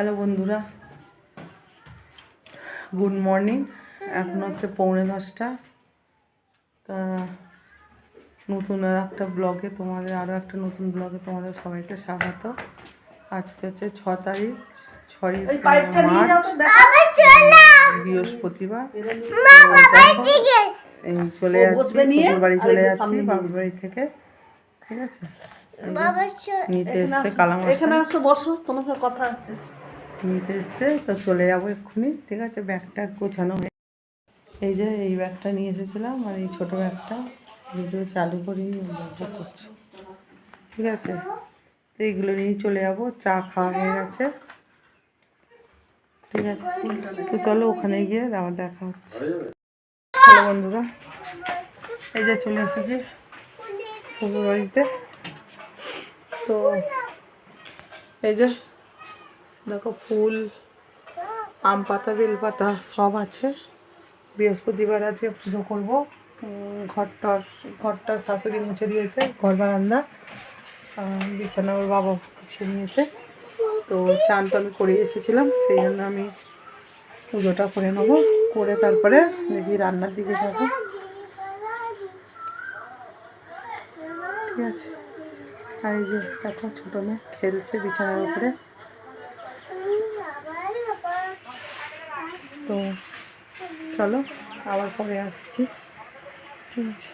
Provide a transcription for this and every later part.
Hello বন্ধুরা। Good morning. এখন হচ্ছে পৌনে দশটা। তা নতুন আর একটা ব্লগে তোমাদের আরও একটা নতুন ব্লগে তোমাদের সবাইকে স্বাগত। আজকে হচ্ছে ছ তারিখ ছয় মার্চ বৃহস্পতিবার। এই চলে যাচ্ছি বাড়ি চলে যাচ্ছি বাবুর বাড়ি থেকে ঠিক আছে নিতে এসছে কালামার এখানে আসো বসো তোমার সাথে কথা আছে। নিতে এসছে, তো চলে যাব এক্ষুনি, ঠিক আছে? ব্যাগটা গোছানো হয়ে এই যে এই ব্যাগটা নিয়ে এসেছিলাম, আর এই ছোটো ব্যাগটা ভিডিও চালু করি ব্যাগটা করছি। ঠিক আছে? তো এইগুলো নিয়েই চলে যাব, চা খাওয়া হয়ে গেছে। ঠিক আছে? তো চলো ওখানে গিয়ে আবার দেখা হচ্ছে। হ্যালো বন্ধুরা, এই যে চলে এসেছি শ্বশুর বাড়িতে তো এই যে দেখো ফুল আম পাতা বেল পাতা সব আছে। বৃহস্পতিবার আজকে পুজো করব। উম, ঘরটা শাশুড়ি মুছে দিয়েছে ঘর বারান্দা বিছানা ওর বাবা গুছিয়ে নিয়েছে। তো চান তো আমি করে এসেছিলাম সেই জন্য আমি পুজোটা করে নেব। করে তারপরে দেখি রান্নার দিকে যাব। ঠিক আছে। আর এই যে দেখো ছোটো মেয়ে খেলছে বিছানার উপরে। তো চলো আবার পরে আসছি। ঠিক আছে।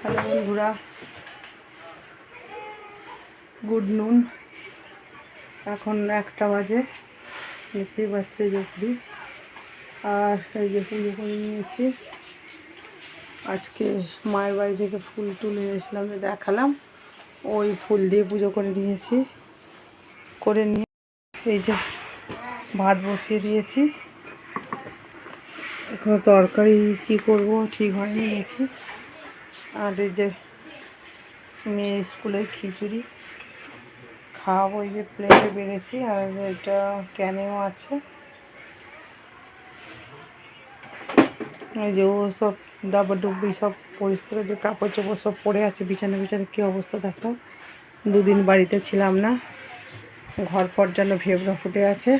হ্যালো বন্ধুরা। গুড নুন। এখন একটা বাজে। দেখতেই পাচ্ছে যে আর এই যে পুজো করে নিয়েছি। আজকে মায়ের বাড়ি থেকে ফুল তুলে এসেছিলাম, যে দেখালাম। ওই ফুল দিয়ে পুজো করে নিয়েছি। করে নিয়ে এই যে ভাত বসিয়ে দিয়েছি। এখনও তরকারি কি করব ঠিক হয়নি দেখি। আর এই যে মেয়ে স্কুলের খিচুড়ি খাওয়াবো, এই যে প্লেটে বেড়েছি, আর এটা ক্যানেও আছে। এই যে ও সব ডাবা ডুবি সব পরিষ্কার যে কাপড় চোপড় সব পরে আছে, বিছানা বিছানা কী অবস্থা দেখো। দুদিন বাড়িতে ছিলাম না, ঘর ফর যেন ভেবরা ফুটে আছে।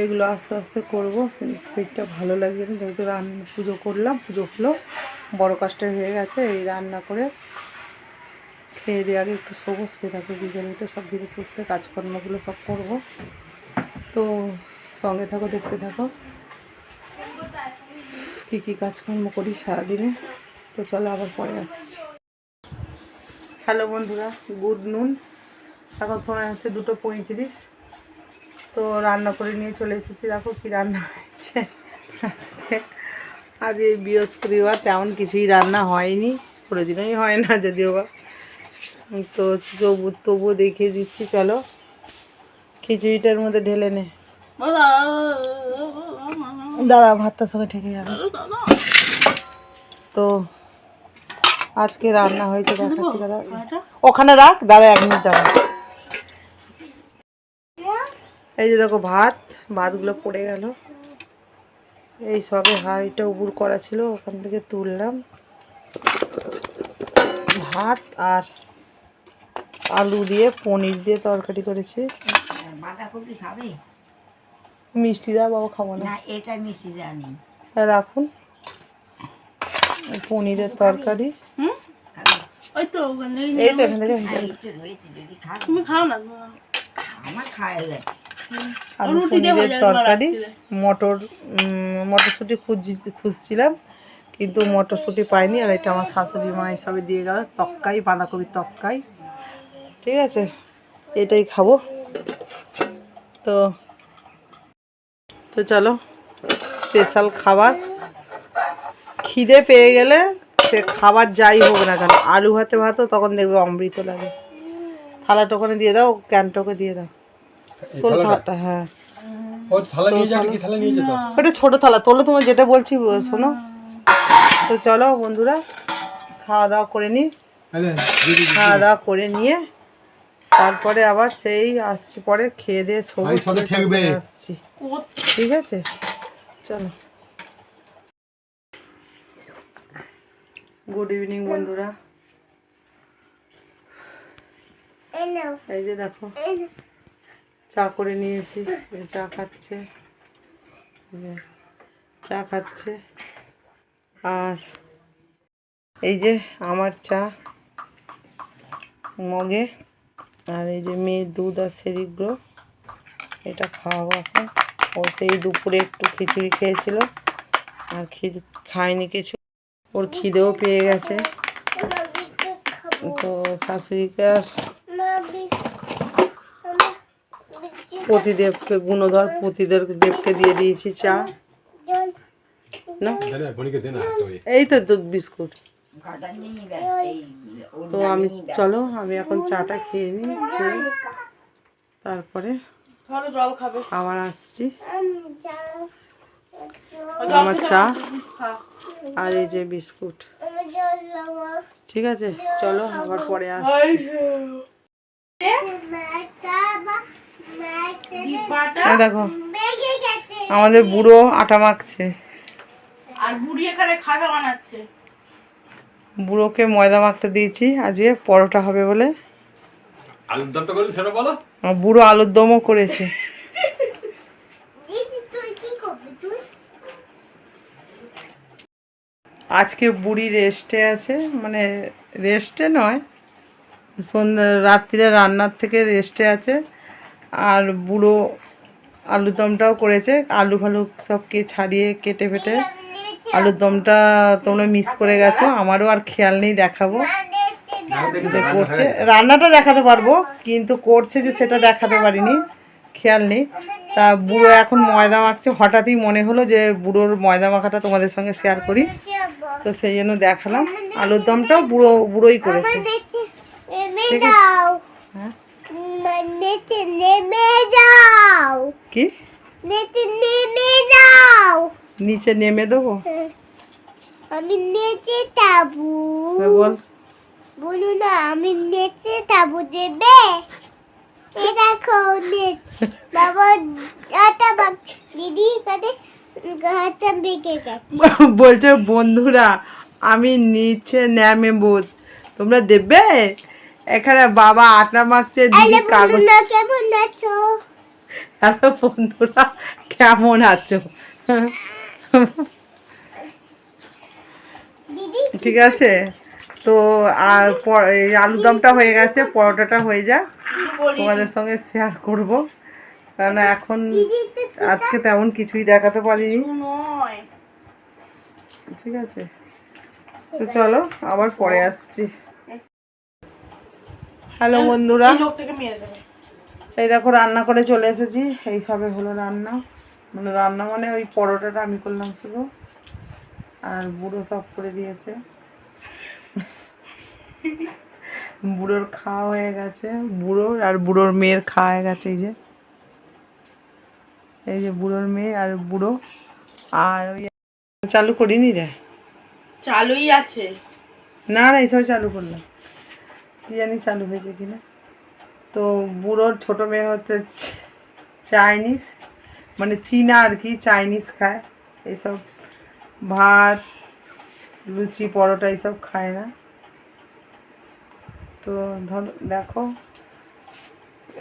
এগুলো আস্তে আস্তে করব। স্পিডটা ভালো লাগছে না। যেহেতু রান্না পুজো করলাম, পুজো হলো। বড়ো কাজটা হয়ে গেছে, এই রান্না করে খেয়ে দিয়ে আগে একটু শোবো, শুয়ে থাকব বিকেলতে সব ধীরে সুস্থে কাজকর্মগুলো সব করব। তো সঙ্গে থাকো, দেখতে থাকো। কী কী কাজকর্ম করি সারাদিনে? তো চলো আবার পরে আসছি। হ্যালো বন্ধুরা, গুড নুন। এখন সময় হচ্ছে দুটো পঁয়ত্রিশ। তো রান্না করে নিয়ে চলে এসেছি। দেখো কি রান্না হয়েছে। আজকে আজ এই বৃহস্পতিবার তেমন কিছুই রান্না হয়নি। কোনো দিনই হয় না যদিও বা। তো তবু তবুও দেখিয়ে দিচ্ছি চলো। খিচুড়িটার মধ্যে ঢেলে নে। দাঁড়া ভাতটার সঙ্গে ঠেকে যাবে। তো আজকে রান্না হয়েছে দেখাচ্ছি দাঁড়া। ওখানে রাখ দাঁড়া এক মিনিট দাঁড়া। এই যে দেখো ভাত ভাতগুলো পড়ে গেল। এই সবে হাঁড়িটা উবুর করা ছিল ওখান থেকে তুললাম। ভাত আর আলু দিয়ে পনির দিয়ে তরকারি করেছি। বাঁধাকপি খাবে? মিষ্টি দাও বাবা খাব না। না এটা মিষ্টি জানি আর রাখুন। পনিরের তরকারি। ওই তো এই তো এখান থেকে। হয়ে তুমি খাও না আমার খাওয়া আলু পনিরের তরকারি মটর মটরশুঁটি খুঁজি খুঁজছিলাম কিন্তু মটরশুঁটি পাইনি আর এটা আমার শাশুড়ি মা হিসাবে দিয়ে গেল তক্কাই বাঁধাকপির তক্কাই। ঠিক আছে এটাই খাব। তো তো চলো স্পেশাল খাবার। খিদে পেয়ে গেলে সে খাবার যাই হোক না কেন আলু ভাতে ভাতও তখন দেখবে অমৃত লাগে। থালাটা ওখানে দিয়ে দাও ক্যানটাকে দিয়ে দাও। থালাটা? হ্যাঁ। ও থালা নিয়ে যাবে কি? থালা নিয়ে যেত? ওটা ছোট থালা তোলো তোমার যেটা বলছি শোনো। তো চলো বন্ধুরা খাওয়া দাওয়া করে নিই খাওয়া দাওয়া করে নিয়ে তারপরে আবার সেই আসছি পরে খেয়ে দিয়ে ছবি। আসছি। ঠিক আছে? চলো। গুড ইভিনিং বন্ধুরা। এই যে দেখো। চা করে নিয়েছি চা খাচ্ছে চা খাচ্ছে। আর এই যে আমার চা মগে আর এই যে মেয়ের দুধ আর সেরিগ্রো এটা খাওয়াবো এখন। ও সেই দুপুরে একটু খিচুড়ি খেয়েছিল আর খিদ খায়নি কিছু। ওর খিদেও পেয়ে গেছে। তো শাশুড়িকে আর প্রতিদেবকে গুণধর প্রতিদেব দেবকে দিয়ে দিয়েছি চা। না? এই তো দুধ বিস্কুট। তো আমি চলো আমি এখন চাটা খেয়ে নিই খেয়ে তারপরে ধরো জল খাবে। আবার আসছি। আমার চা আর এই যে বিস্কুট। ঠিক আছে চলো আবার পরে আসছি। এই দেখো আমাদের বুড়ো আটা মাখছে। আর বুড়ি এখানে খানা বানাচ্ছে। বুড়োকে ময়দা মাখতে দিয়েছি আজকে পরোটা হবে বলে। আলুর দমটা করলি সেটা বলো। বুড়ো আলুর দমও করেছে। আজকে বুড়ি রেস্টে আছে মানে রেস্টে নয় সন্ধ্যা রাত্রিরে রান্নার থেকে রেস্টে আছে। আর বুড়ো আলুর দমটাও করেছে। আলু ফালু সব কে ছাড়িয়ে কেটে ফেটে। আলুর দমটা তোমরা মিস করে গেছো। আমারও আর খেয়াল নেই দেখাবো। যে করছে। রান্নাটা দেখাতে পারব কিন্তু করছে যে সেটা দেখাতে পারিনি। খেয়াল নেই। তা বুড়ো এখন ময়দা মাখছে। হঠাৎই মনে হলো যে বুড়োর ময়দা মাখাটা তোমাদের সঙ্গে শেয়ার করি। তো সেই জন্য দেখালাম। আলুর দমটাও বুড়ো বুড়োই করেছে। ঠিক আছে। হ্যাঁ? নেচে নেমে যাও। নিচে নেমে দেবো? আমি নেচে তাবু এ বল। বলু না আমি নেচে তাবু দেবে। এ দেখো নেচ। বাবা আটা বাপ দিদি কাছে হাতটা বেঁকে গেছে। বলছে বন্ধুরা আমি নিচে নেমেবো। তোমরা দেবে? এখানে বাবা আটা মাখছে দিদি কাগজ বলু না কেমন আছো? হ্যালো বন্ধুরা কেমন আছো? ঠিক আছে? তো আর আলুদমটা হয়ে গেছে পরোটাটা হয়ে যাক। তোমাদের সঙ্গে শেয়ার করব। কারণ এখন আজকে তেমন কিছুই দেখাতে পারিনি। ঠিক আছে? তো চলো আবার পরে আসছি। হ্যালো বন্ধুরা। এই দেখো রান্না করে চলে এসেছি। এই সবে হলো রান্না। মানে রান্না মানে ওই পরোটাটা আমি করলাম শুধু। আর বুড়ো সব করে দিয়েছে। বুড়োর খাওয়া হয়ে গেছে। বুড়োর আর বুড়োর মেয়ের খাওয়া হয়ে গেছে এই যে। এই যে বুড়োর মেয়ে আর বুড়ো। আর ওই চালু করিনি রে। চালুই আছে। না না এইসব চালু করলাম। কি জানি চালু হয়েছে কিনা। তো বুড়োর ছোট মেয়ে হচ্ছে চাইনিজ মানে চীনা আর কি চাইনিজ খায়। এইসব ভাত লুচি পরোটা এইসব খায় না। তো ধর দেখো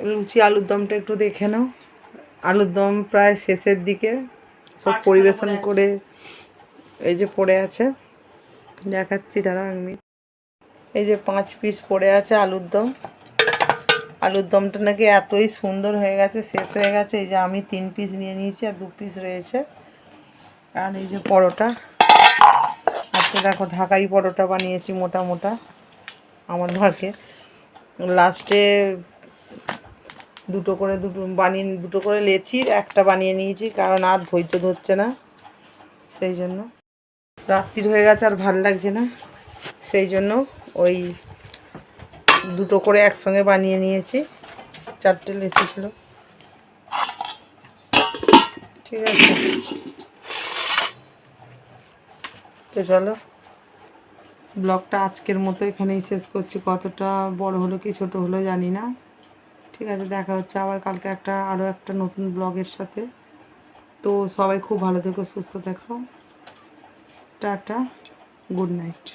লুচি আলুর দমটা একটু দেখে নাও। আলুর দম প্রায় শেষের দিকে সব পরিবেশন করে এই যে পড়ে আছে। দেখাচ্ছি দাঁড়া আমি এই যে পাঁচ পিস পড়ে আছে আলুর দম। আলুর দমটা নাকি এতই সুন্দর হয়ে গেছে, শেষ হয়ে গেছে। এই যে আমি তিন পিস নিয়ে নিয়েছি আর দু পিস রয়েছে। আর এই যে পরোটা। আজকে দেখো ঢাকাই পরোটা বানিয়েছি মোটা মোটা, আমার ভাগে লাস্টে দুটো করে দুটো, বানিয়ে দুটো করে লেচির একটা বানিয়ে নিয়েছি, কারণ আর ধৈর্য ধরছে না। সেই জন্য। রাত্রির হয়ে গেছে আর ভালো লাগছে না। সেই জন্য ওই দুটো করে একসঙ্গে বানিয়ে নিয়েছি। চারটে লেচি ছিল। ঠিক আছে। তো চলো, ব্লগটা আজকের মতো এখানেই শেষ করছি। কতটা বড় হলো কি ছোট হলো জানি না। ঠিক আছে, দেখা হচ্ছে আবার কালকে একটা আরও একটা নতুন ব্লগের সাথে। তো সবাই খুব ভালো থেকো, সুস্থ থেকো। Tata, good night.